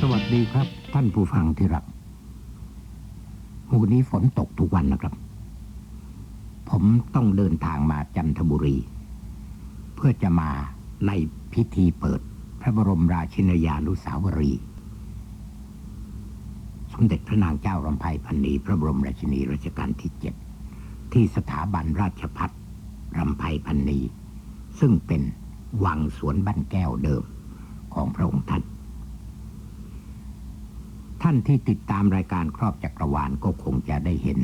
สวัสดีครับ ท่านผู้ฟังที่รักวันนี้ฝนตกทุกวันนะครับ ผมต้องเดินทางมาจันทบุรี เพื่อจะมาในพิธีเปิดพระบรมราชินียานุสาวรี สมเด็จพระนางเจ้ารำไพพันนีพระบรมราชินีรัชกาลที่เจ็ดที่สถาบันราชพัฒรำไพพันนีซึ่งเป็นวังสวนบ้านแก้วเดิม ของพระองค์ท่าน ท่านที่ติดตามรายการครอบจักรวาลก็คงจะได้เห็น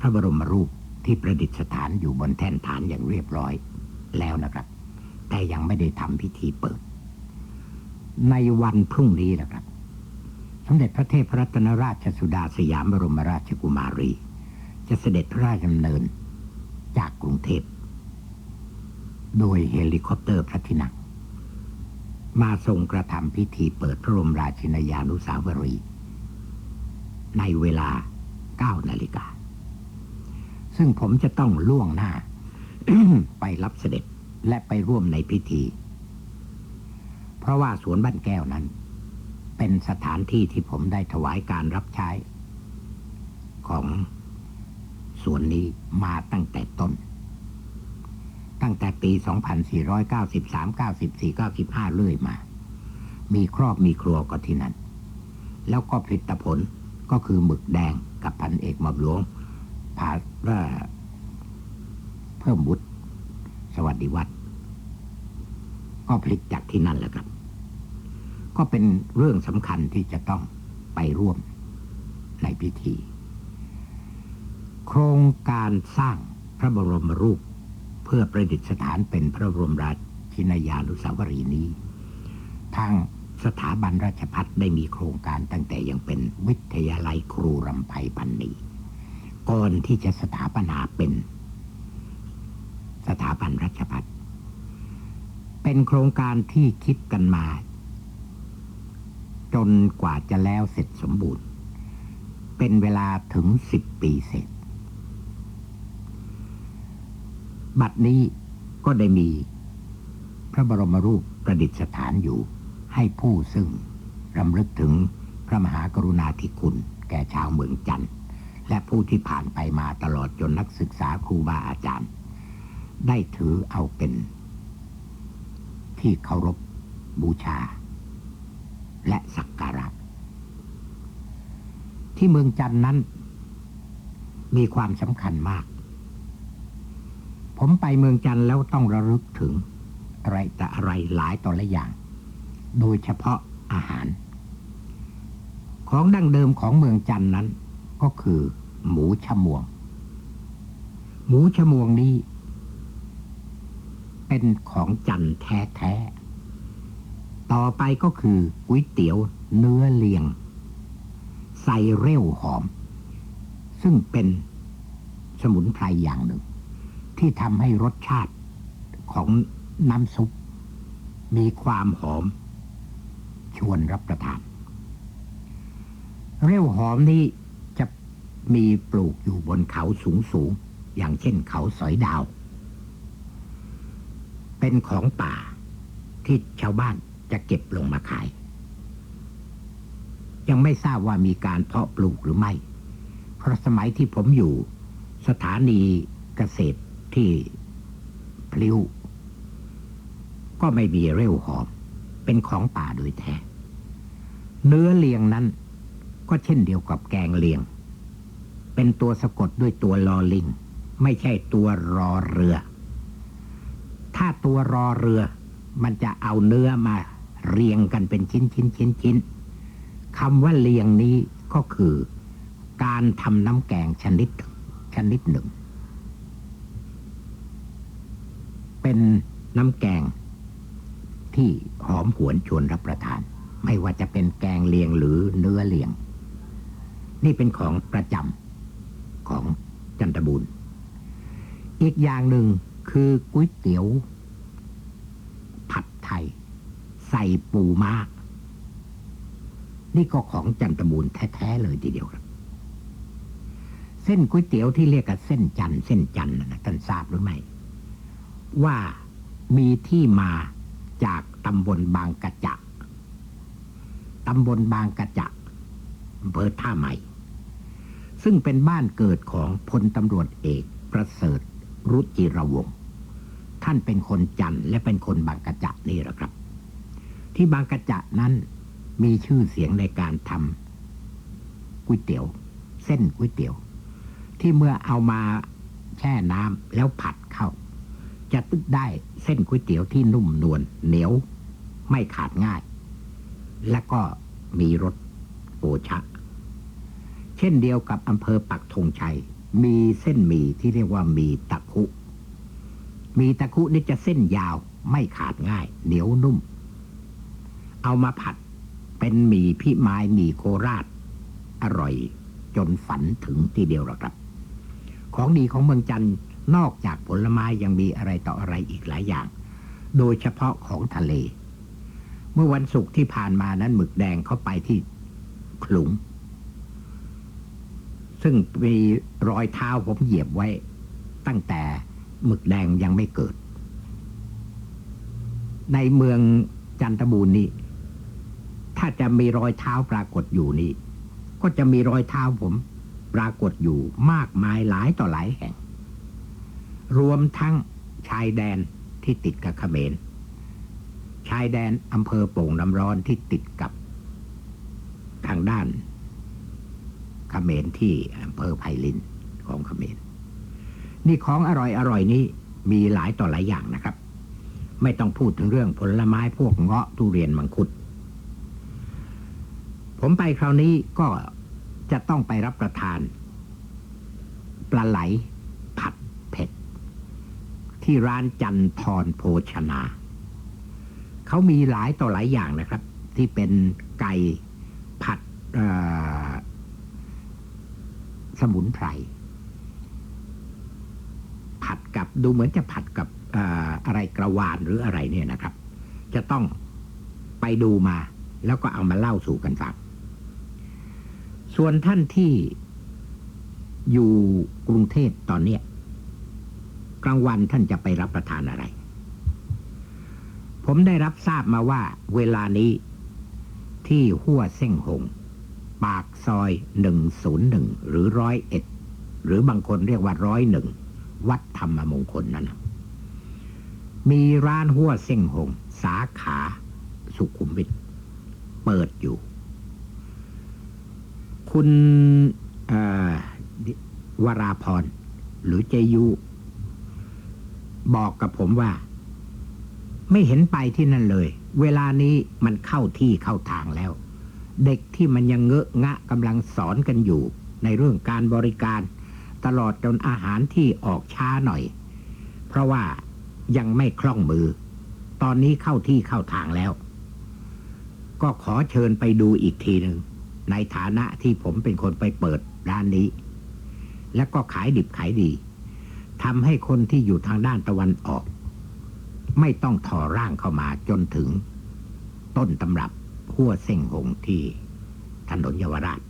พระบรมรูปที่ประดิษฐานอยู่บนแท่นฐานอย่างเรียบร้อยแล้วนะครับ แต่ยังไม่ได้ทำพิธีเปิด ในวันพรุ่งนี้นะครับ สมเด็จพระเทพรัตนราชสุดาสยามบรมราชกุมารี จะเสด็จพระราชดำเนินจากกรุงเทพโดยเฮลิคอปเตอร์พระที่นั่ง มาทรงกระทำพิธีเปิดพระบรมราชินยานุสาวรีย์ในเวลา 9 นาฬิกา ซึ่งผมจะต้องล่วงหน้า ไปรับเสด็จและไปร่วมในพิธี เพราะว่าสวนบ้านแก้วนั้น เป็นสถานที่ที่ผมได้ถวายการรับใช้ ของสวนนี้มาตั้งแต่ต้น ตั้งแต่ปี 2493 94 95 เรื่อยมา มีครอบมีครัวก็ที่นั่น แล้วก็ผลิตผลก็คือหมึกแดงกับพันเอกหมอบหลวงผาว่าเพิ่มบุตรสวัสดิวัตรก็ผลิตจากที่นั่นแหละครับ ก็เป็นเรื่องสำคัญที่จะต้องไปร่วมในพิธี โครงการสร้างพระบรมรูป พื่อประดิษฐานเป็นพระบรมราชินียานุสาวรีนี้ ทางสถาบันราชพัฒได้มีโครงการตั้งแต่ยังเป็นวิทยาลัยครูรำไพพันนีก่อนที่จะสถาปนาเป็น สถาบันราชพัฒเป็นโครงการที่คิดกันมา จนกว่าจะแล้วเสร็จสมบูรณ์ เป็นเวลาถึงสิบปีเสร็จ บัดนี้ก็ได้มี พระบรมรูปประดิษฐานอยู่ ให้ผู้ซึ่งรำลึกถึงพระมหากรุณาธิคุณ แก่ชาวเมืองจันทร์และผู้ที่ผ่านไปมาตลอดจนนักศึกษาครูบาอาจารย์ ได้ถือเอาเป็น ที่เคารพบูชา และสักการะที่เมืองจันทร์นั้น มีความสำคัญมาก ผมไปเมืองจันทร์แล้วต้องระลึกถึง อะไรแต่อะไรหลายต่อหลายอย่าง โดยเฉพาะอาหาร ของดั้งเดิมของเมืองจันทร์นั้น ก็คือ หมูชะมวง หมูชะมวงนี้ เป็นของจันทร์แท้ๆ ต่อไปก็คือก๋วยเตี๋ยวเนื้อเลียง ใส่เร่วหอม ซึ่งเป็นสมุนไพรอย่างหนึ่ง ที่ทำให้รสชาติของน้ำซุป มีความหอม ชวนรับประทาน เร่วหอมนี้จะมีปลูกอยู่บนเขาสูงๆอย่างเช่นเขาสอยดาว เป็นของป่าที่ชาวบ้านจะเก็บลงมาขาย ยังไม่ทราบว่ามีการเพาะปลูกหรือไม่ เพราะสมัยที่ผมอยู่สถานีเกษตร ที่พลิ้ว ก็ไม่มีเร่วหอม เป็นของป่าโดยแท้ เนื้อเลียงนั้น ก็เช่นเดียวกับแกงเลียง เป็นตัวสะกดด้วยตัวลอลิง ไม่ใช่ตัวรอเรือ ถ้าตัวรอเรือ มันจะเอาเนื้อมาเรียงกันเป็นชิ้นชิ้นชิ้นชิ้นคำว่าเลียงนี้ก็คือ การทำน้ำแกงชนิดชนิดหนึ่ง เป็นน้ำแกง ที่หอมหวนชวนรับประทาน ไม่ว่าจะเป็นแกงเลียงหรือเนื้อเลียง นี่เป็นของประจำของจันทบุรีอีกอย่างหนึ่งคือก๋วยเตี๋ยว ผัดไทย ใส่ปูมานี่ก็ของจันทบูรณ์แท้ ๆ เลยทีเดียวครับ เส้นก๋วยเตี๋ยวที่เรียกกันเส้นจันเส้นจันนะท่านทราบหรือไม่ ว่ามีที่มาจากตำบลบางกระจะตำบลบางกระจะอำเภอท่าใหม่ ซึ่งเป็นบ้านเกิดของพลตำรวจเอกประเสริฐรุจิรวงศ์ท่านเป็นคนจันทร์และเป็นคนบางกระจะนี่แหละครับ ที่บางกระจะนั้นมีชื่อเสียงในการทำก๋วยเตี๋ยว เส้นก๋วยเตี๋ยว ที่เมื่อเอามาแช่น้ำแล้วผัดเข้า จะตึกได้เส้นก๋วยเตี๋ยวที่นุ่มนวลเหนียวไม่ขาดง่าย และก็มีรสโอชะ เช่นเดียวกับอำเภอปักธงชัย มีเส้นหมี่ที่เรียกว่าหมีตะคุ มีตะคุนี่จะเส้นยาวไม่ขาดง่าย เหนียวนุ่ม เอามาผัดเป็นหมี่พี่ไม้หมี่โคราช อร่อยจนฝันถึงทีเดียวหรอกครับ ของดีของเมืองจันทร์ นอกจากผลไม้ยังมีอะไรต่ออะไรอีกหลายอย่าง โดยเฉพาะของทะเล เมื่อวันศุกร์ที่ผ่านมานั้นหมึกแดงเข้าไปที่ขลุง ซึ่งมีรอยเท้าผมเหยียบไว้ ตั้งแต่หมึกแดงยังไม่เกิด ในเมืองจันทบูรณ์นี้ ถ้าจะมีรอยเท้าปรากฏอยู่นี้ ก็จะมีรอยเท้าผมปรากฏอยู่มากมายหลายต่อหลายแห่ง รวมทั้งชายแดนที่ติดกับเขมร ชายแดนอำเภอโป่งน้ำร้อนที่ติดกับทางด้านเขมรที่อำเภอไผ่ลินของเขมร นี่ของอร่อยอร่อยนี้มีหลายต่อหลายอย่างนะครับ ไม่ต้องพูดถึงเรื่องผลไม้พวกเงาะทุเรียนมังคุด ผมไปคราวนี้ก็จะต้องไปรับประทาน ปลาไหล ที่ร้านจันทรโภชนา เขามีหลายต่อหลายอย่างนะครับ ที่เป็นไก่ผัดสมุนไพรผัดกับดูเหมือนจะผัดกับออะไรกระวานหรืออะไรเนี่ยนะครับ จะต้องไปดูมาแล้วก็เอามาเล่าสู่กันฟังส่วนท่านที่อยู่กรุงเทพตอนเนี้ย กลางวันท่านจะไปรับประทานอะไร ผมได้รับทราบมาว่า เวลานี้ ที่หัวเส้งหง ปากซอยหนึ่งศูนย์หนึ่งหรือร้อยเอ็ดหรือบางคนเรียกว่าร้อยหนึ่งวัดธรรมมงคลนั่นมีร้านหัวเส้งหง สาขาสุขุมวิทเปิดอยู่ คุณวราพรหรือเจยุ บอกกับผมว่า ไม่เห็นไปที่นั่นเลย เวลานี้มันเข้าที่เข้าทางแล้ว เด็กที่มันยังเงอะงะกำลังสอนกันอยู่ ในเรื่องการบริการ ตลอดจนอาหารที่ออกช้าหน่อย เพราะว่ายังไม่คล่องมือ ตอนนี้เข้าที่เข้าทางแล้ว ก็ขอเชิญไปดูอีกทีหนึ่งในฐานะที่ผมเป็นคนไปเปิดร้านนี้ แล้วก็ขายดิบขายดี ทำให้คนที่อยู่ทางด้านตะวันออก ไม่ต้องถอร่างเข้ามาจนถึง ต้นตำรับขั้วเส้งหงที่ถนนเยาวราช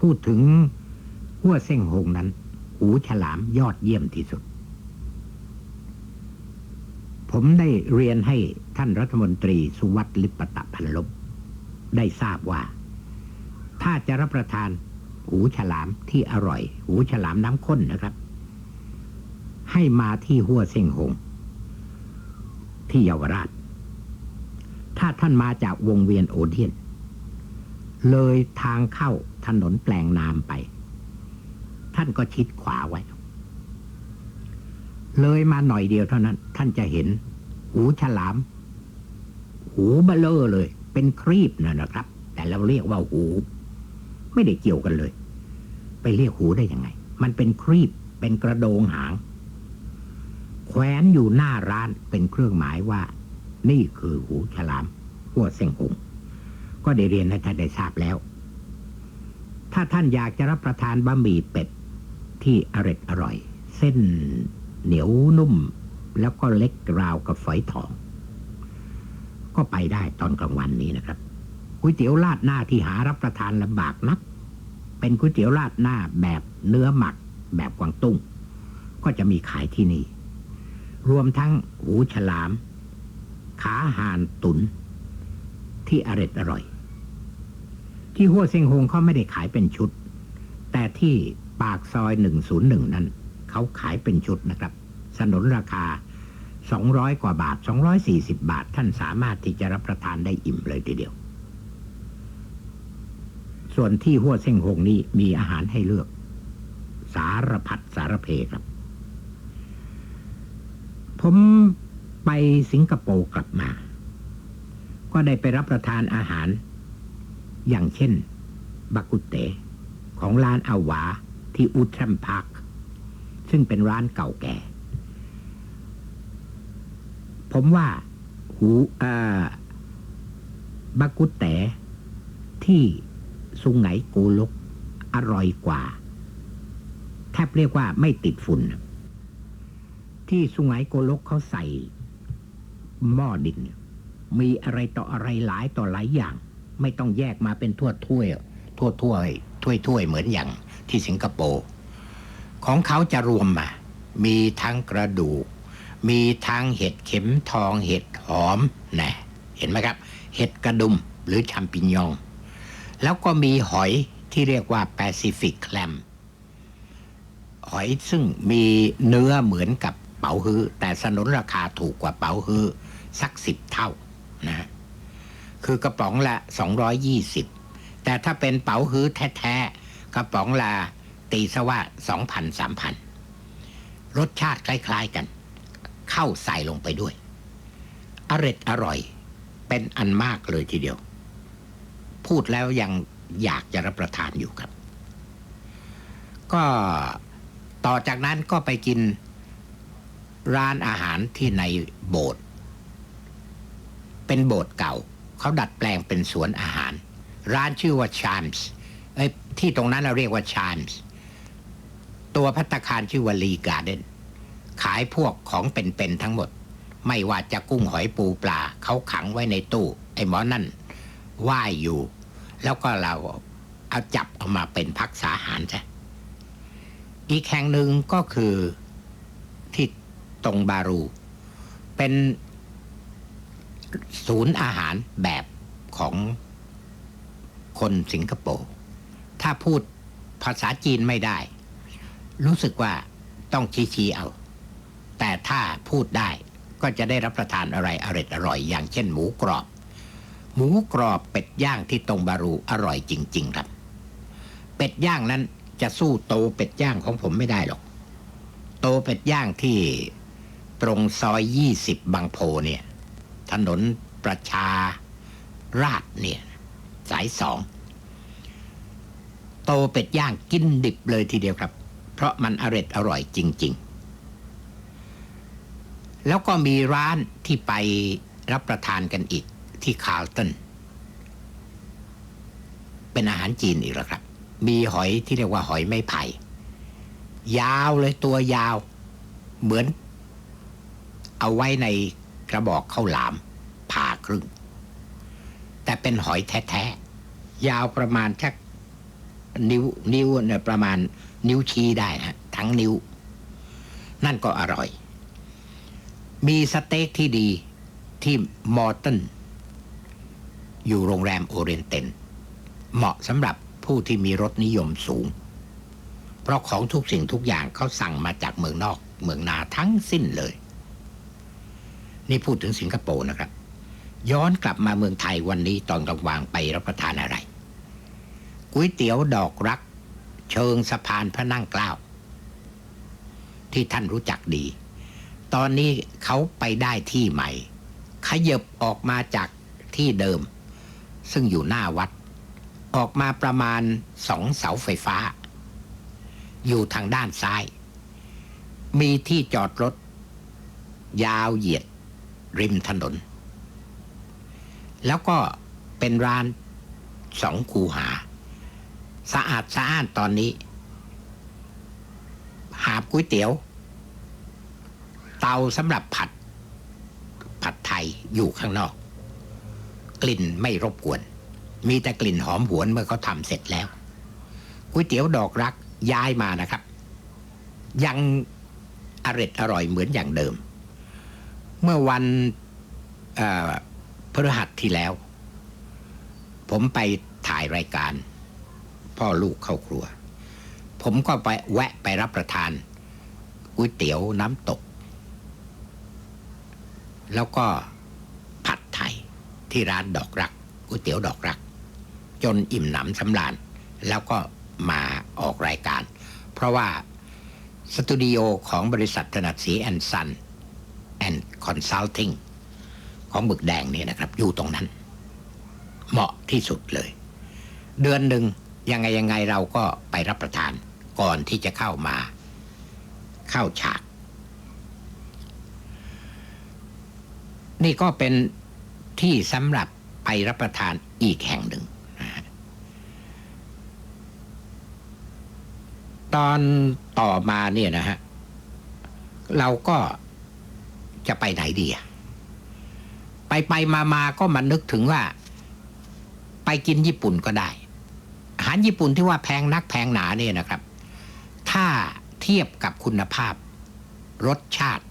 พูดถึงขั้วเส้งหงนั้น หูฉลามยอดเยี่ยมที่สุด ผมได้เรียนให้ท่านรัฐมนตรีสุวัตลิปตะพันลบ ได้ทราบว่า ถ้าจะรับประทานหูฉลามที่อร่อย หูฉลามน้ำข้นนะครับ ให้มาที่หัวเส้งหง ที่เยาวราช ถ้าท่านมาจากวงเวียนโอเดียน เลยทางเข้าถนนแปลงนามไป ท่านก็ชิดขวาไว้ เลยมาหน่อยเดียวเท่านั้น ท่านจะเห็น หูฉลาม หูเบลอเลย เป็นครีบนะนะครับ แต่เราเรียกว่าหู ไม่ได้เกี่ยวกันเลย ไปเรียกหูได้ยังไง มันเป็นครีบเป็นกระโดงหาง แขวนอยู่หน้าร้านเป็นเครื่องหมายว่า นี่คือหูฉลามหัวเส้งหงก็ได้เรียนให้ท่านได้ทราบแล้ว ถ้าท่านอยากจะรับประทานบะหมี่เป็ดที่อร่อยอร่อย เส้นเหนียวนุ่ม แล้วก็เล็กราวกับฝอยทอง ก็ไปได้ตอนกลางวันนี้นะครับก๋วยเตี๋ยวราดหน้าที่หารับประทานลำบากนัก เป็นก๋วยเตี๋ยวราดหน้าแบบเนื้อหมักแบบกวางตุ้ง ก็จะมีขายที่นี่ รวมทั้งหูฉลาม ขาห่านตุน ที่อร็ดอร่อย ที่หัวเซิงฮงเขาไม่ได้ขายเป็นชุด แต่ที่ปากซอย101นั้น เขาขายเป็นชุดนะครับ สนนราคา200กว่าบาท240บาท ท่านสามารถที่จะรับประทานได้อิ่มเลยทีเดียว ส่วนที่หัวเซิงฮงนี้มีอาหารให้เลือก สารพัดสารเพครับ ผมไปสิงคโปร์กลับมา ก็ได้ไปรับประทานอาหาร อย่างเช่นบักุเต ของร้านอาวาที่อุทรัมพาร์คซึ่งเป็นร้านเก่าแก่ ผมว่า หูบักกุเตที่สุงไหงโกลกอร่อยกว่าแทบเรียกว่าไม่ติดฝุ่น ที่สุงไหงโกลกเขาใส่ หม้อดิน มีอะไรต่ออะไรหลายต่อหลายอย่าง ไม่ต้องแยกมาเป็นถ้วถ้วยถ้วถ้วยถ้วยถ้วยเหมือนอย่างที่สิงคโปร์ของเขาจะรวมมา มีทั้งกระดูก มีทั้งเห็ดเข็มทองเห็ดหอมนะเห็นไหมครับ เห็ดกระดุมหรือชัมปิญญอง แล้วก็มีหอยที่เรียกว่าแปซิฟิกแคลมหอยซึ่งมีเนื้อเหมือนกับ เป๋าฮื้อแต่สนนราคาถูกกว่าเป๋าฮื้อสักสิบเท่านะคือกระป๋องละ 220 แต่ถ้าเป็นเป๋าฮื้อแท้ๆกระป๋องละตีซะว่า2,000 3,000 รสชาติคล้ายๆกัน เข้าใส่ลงไปด้วย อร็ดอร่อย เป็นอันมากเลยทีเดียว พูดแล้วยังอยากจะรับประทานอยู่ครับ ก็ต่อจากนั้นก็ไปกิน ร้านอาหารที่ในโบสถ์เป็นโบสถ์เก่า เขาดัดแปลงเป็นสวนอาหาร ร้านชื่อว่าชามส์เอ้ยที่ตรงนั้นเราเรียกว่าชามส์ตัวพัตคารชื่อว่าลีการ์เดนขายพวกของเป็นๆทั้งหมด ไม่ว่าจะกุ้งหอยปูปลาเขาขังไว้ในตู้ ไอ้หมอนั่นว่ายอยู่ แล้วก็เราเอาจับเอามาเป็นพักษาหารใช่อีกแห่งหนึ่งก็คือ ตรงบารู เป็นศูนย์อาหารแบบของคนสิงคโปร์ ถ้าพูดภาษาจีนไม่ได้ รู้สึกว่าต้องชี้ๆเอา แต่ถ้าพูดได้ก็จะได้รับประทานอะไรอร่อยอร่อย อย่างเช่นหมูกรอบ หมูกรอบเป็ดย่างที่ตรงบารูอร่อยจริง ๆ ครับ เป็ดย่างนั้นจะสู้โตเป็ดย่างของผมไม่ได้หรอก โตเป็ดย่างที่ ตรงซอยยี่สิบบางโพเนี่ย ถนนประชาราษฎร์เนี่ย สายสอง โตเป็ดย่างกินดิบเลยทีเดียวครับ เพราะมันอร่อยอร่อยจริง ๆ แล้วก็มีร้านที่ไปรับประทานกันอีกที่คาร์ลตันเป็นอาหารจีนอีกแล้วครับ มีหอยที่เรียกว่าหอยไม้ไผ่ยาวเลยตัวยาว เหมือน เอาไว้ในกระบอกข้าวหลามผ่าครึ่ง แต่เป็นหอยแท้ๆ ยาวประมาณแค่นิ้วนิ้วเนี่ยประมาณนิ้วชี้ได้ฮะทั้งนิ้ว นั่นก็อร่อย มีสเต็กที่ดีที่มอร์ตันอยู่โรงแรมโอเรนเตนเหมาะสำหรับผู้ที่มีรสนิยมสูง เพราะของทุกสิ่งทุกอย่างเขาสั่งมาจากเมืองนอกเมืองนาทั้งสิ้นเลย นี่พูดถึงสิงคโปร์นะครับ ย้อนกลับมาเมืองไทยวันนี้ตอนกลางวางไปรับประทานอะไรก๋วยเตี๋ยวดอกรัก เชิงสะพานพระนั่งเกล้า ที่ท่านรู้จักดี ตอนนี้เขาไปได้ที่ใหม่ ขยบออกมาจากที่เดิม ซึ่งอยู่หน้าวัด ออกมาประมาณสองเสาไฟฟ้า อยู่ทางด้านซ้าย มีที่จอดรถ ยาวเหยียด ริมถนน แล้วก็เป็นร้านสองคูหา สะอาดสะอ้านตอนนี้ หาบก๋วยเตี๋ยว เตาสำหรับผัด ผัดไทยอยู่ข้างนอก กลิ่นไม่รบกวน มีแต่กลิ่นหอมหวนเมื่อเขาทำเสร็จแล้วก๋วยเตี๋ยวดอกรักย้ายมานะครับ ยังอร่อยอร่อยเหมือนอย่างเดิม เมื่อวันพฤหัสที่แล้ว ผมไปถ่ายรายการ พ่อลูกเข้าครัว ผมก็ไปแวะไปรับประทานก๋วยเตี๋ยวน้ำตก แล้วก็ผัดไทยที่ร้านดอกรักก๋วยเตี๋ยวดอกรัก จนอิ่มหนำสำราญแล้วก็มาออกรายการ เพราะว่าสตูดิโอของบริษัทถนัดสีแอนซัน แอนคอนซัลทิงของบึกแดงนี่นะครับ อยู่ตรงนั้น เหมาะที่สุดเลย เดือนหนึ่งยังไงยังไงเราก็ไปรับประทานก่อนที่จะเข้ามาเข้าฉาก นี่ก็เป็นที่สำหรับไปรับประทานอีกแห่งหนึ่ง ตอนต่อมาเนี่ยนะฮะ เราก็ จะไปไหนดีอะไปไปมามาก็มานึกถึงว่า ไปกินญี่ปุ่นก็ได้ อาหารญี่ปุ่นที่ว่าแพงนักแพงหนาเนี่ยนะครับ ถ้าเทียบกับคุณภาพ รสชาติ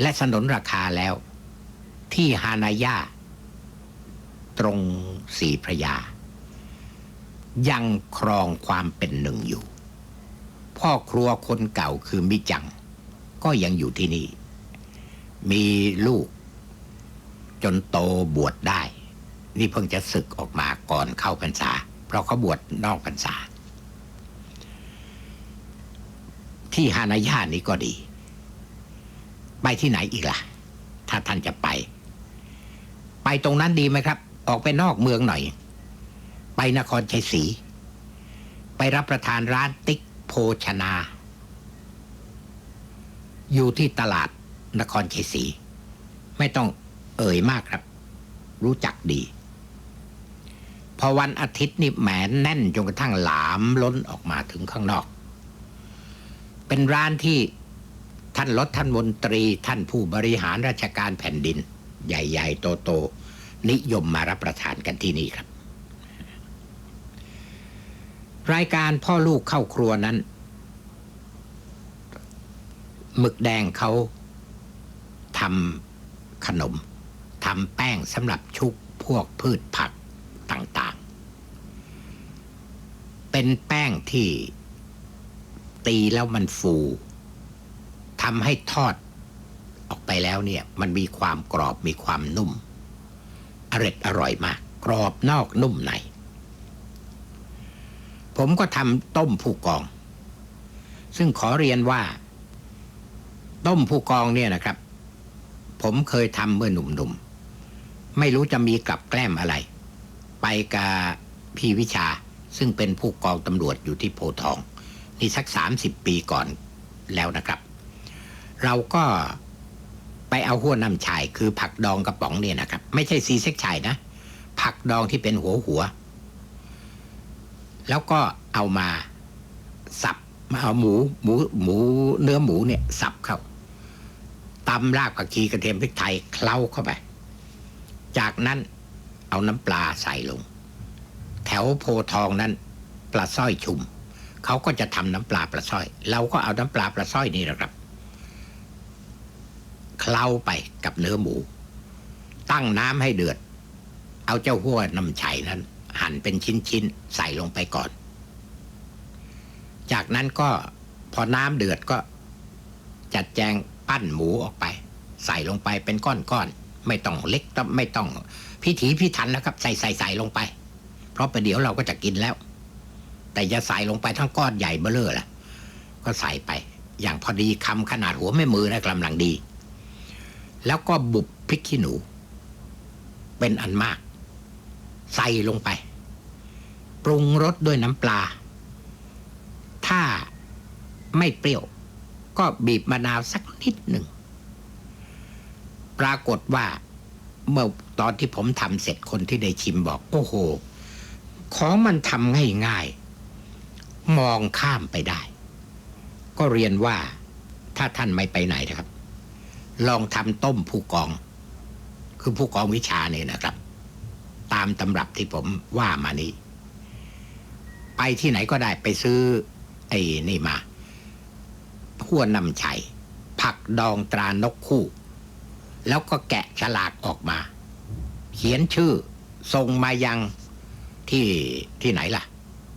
และสนนราคาแล้ว ที่ฮานายาตรงสีพระยา ยังครองความเป็นหนึ่งอยู่ พ่อครัวคนเก่าคือมิจัง ก็ยังอยู่ที่นี่ มีลูก จนโตบวชได้ นี่เพิ่งจะศึกออกมาก่อนเข้าพรรษา เพราะเขาบวชนอกพรรษา ที่ฮานายานี้ก็ดี ไปที่ไหนอีกล่ะ ถ้าท่านจะไป ไปตรงนั้นดีไหมครับ ออกไปนอกเมืองหน่อย ไปนครชัยศรีไปรับประทานร้านติ๊กโภชนา อยู่ที่ตลาด นครชัยศรีไม่ต้องเอ่ยมากครับ รู้จักดี พอวันอาทิตย์นี่แหมแน่นจนกระทั่งหลามล้นออกมาถึงข้างนอก เป็นร้านที่ท่านรถท่านมนตรีท่านผู้บริหารราชการแผ่นดิน ใหญ่ๆ โตๆ นิยมมารับประทานกันที่นี่ครับ รายการพ่อลูกเข้าครัวนั้นหมึกแดงเขา ทำขนมทำแป้งสำหรับชุบพวกพืชผักต่างๆ เป็นแป้งที่ตีแล้วมันฟูทำให้ทอดออกไปแล้วเนี่ย มันมีความกรอบมีความนุ่ม อร่อยอร่อยมาก กรอบนอกนุ่มใน ผมก็ทำต้มผู้กอง ซึ่งขอเรียนว่า ต้มผู้กองเนี่ยนะครับ ผมเคยทำเมื่อหนุ่มๆ ไม่รู้จะมีกับแกล้มอะไร ไปกับพี่วิชาซึ่งเป็นผู้กองตำรวจอยู่ที่โพทอง นี่สักสามสิบปีก่อนแล้วนะครับ เราก็ไปเอาหัวน้ำชายคือผักดองกระป๋องเนี่ยนะครับ ไม่ใช่ซีเซ็กชายนะ ผักดองที่เป็นหัวหัว แล้วก็เอามาสับมาเอาหมูหมูหมูเนื้อหมูเนี่ยสับเข้า ตำรากผักชีกระเทียมพริกไทยเคล้าเข้าไป จากนั้นเอาน้ำปลาใส่ลง แถวโพทองนั้นปลาสร้อยชุมเขาก็จะทำน้ำปลาปลาสร้อย เราก็เอาน้ำปลาปลาสร้อยนี่แหละครับเคล้าไปกับเนื้อหมู ตั้งน้ำให้เดือด เอาเจ้าหัวน้ำไฉนั้น หั่นเป็นชิ้นๆใส่ลงไปก่อน จากนั้นก็พอน้ำเดือดก็จัดแจง ปั้นหมูออกไป ใส่ลงไปเป็นก้อนๆไม่ต้องเล็กไม่ต้องพิถีพิถันนะครับ ใส่ใส่ใส่ลงไป เพราะประเดี๋ยวเราก็จะกินแล้ว แต่จะใส่ลงไปทั้งก้อนใหญ่เบ้อเร่อล่ะ ก็ใส่ไป อย่างพอดีคำขนาดหัวแม่มือนะกำลังดี แล้วก็บุบพริกขี้หนู เป็นอันมาก ใส่ลงไป ปรุงรสด้วยน้ำปลา ถ้าไม่เปรี้ยว ก็บีบมะนาวสักนิดหนึ่ง ปรากฏว่า เมื่อตอนที่ผมทำเสร็จคนที่ได้ชิมบอก โอ้โห ของมันทำง่ายๆ มองข้ามไปได้ ก็เรียนว่าถ้าท่านไม่ไปไหนนะครับ ลองทำต้มผู้กอง คือผู้กองวิชาเนี่ยนะครับ ตามตำรับที่ผมว่ามานี้ ไปที่ไหนก็ได้ไปซื้อ ไอ้นี่มา พัวนำชัย ผักดองตรานกคู่ แล้วก็แกะฉลากออกมา เขียนชื่อส่งมายังที่ที่ไหนล่ะ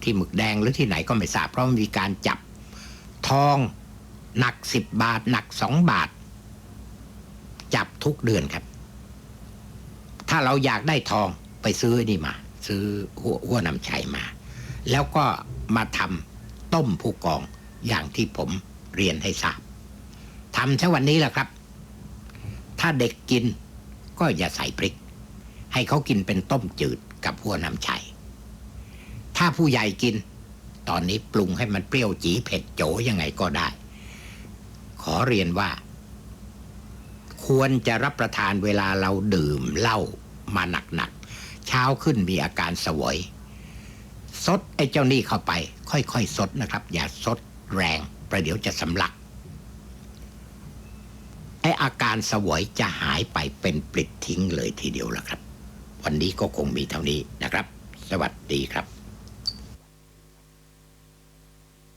ที่หมึกแดงหรือที่ไหนก็ไม่ทราบเพราะมีการจับ ทองหนักสิบบาท หนักสองบาท จับทุกเดือนครับ ถ้าเราอยากได้ทองไปซื้อนี่มา ซื้อหัวหัวนำชัยมา แล้วก็มาทำต้มผู้กองอย่างที่ผม เรียนให้ทราบทำแค่วันนี้แหละครับ ถ้าเด็กกินก็อย่าใส่พริก ให้เขากินเป็นต้มจืดกับหัวน้ำชัยถ้าผู้ใหญ่กิน ตอนนี้ปรุงให้มันเปรี้ยวจีเผ็ดโจยังไงก็ได้ ขอเรียนว่า ควรจะรับประทานเวลาเราดื่มเหล้ามาหนักๆเช้าขึ้นมีอาการสวย ซดไอ้เจ้านี่เข้าไป ค่อยๆซดนะครับ อย่าซดแรง ประเดี๋ยวจะสำลัก ไออาการสวยจะหายไปเป็นปลิดทิ้งเลยทีเดียวละครับ วันนี้ก็คงมีเท่านี้นะครับ สวัสดีครับ